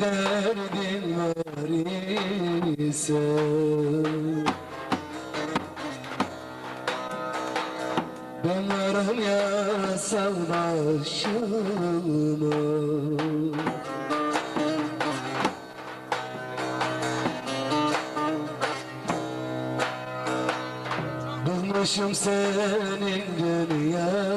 derdin var ise? Ben varım ya sal başıma Bıkmışım senin dünyada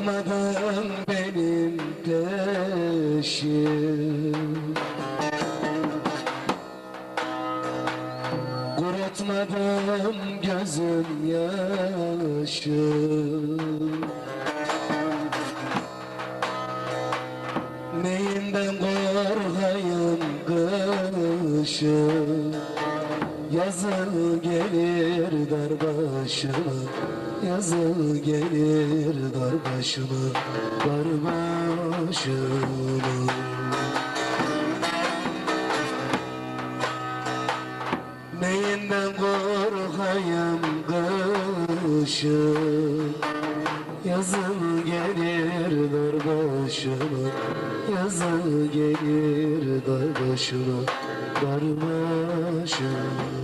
Bırakmadın benim peşim Kurutmadım gözüm yaşım. Neyinden korkayım kışım? Yazın gelir dar başıma Yazın gelir dar başıma Dar başıma. Neyinden korkayım kışım Yazın gelir dar başıma Yazın gelir dar başıma Dar başıma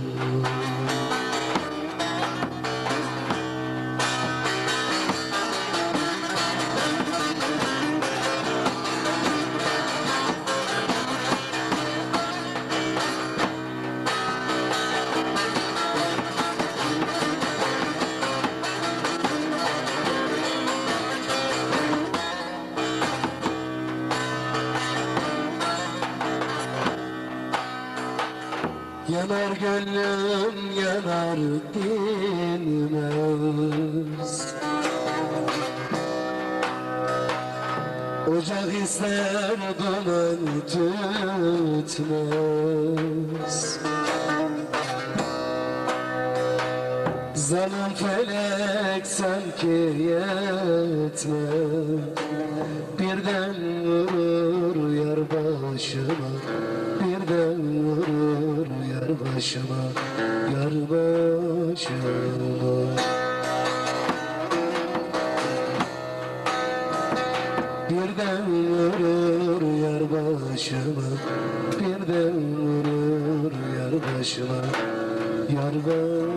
Yanar gönlüm yanar dinmez. Ocak ister duman tütmez Zalim felek sanki yetmez. Birden vurur yar başıma başıma Yar başıma. Birden vurur yar başıma Birden vurur yar başıma. Yar başıma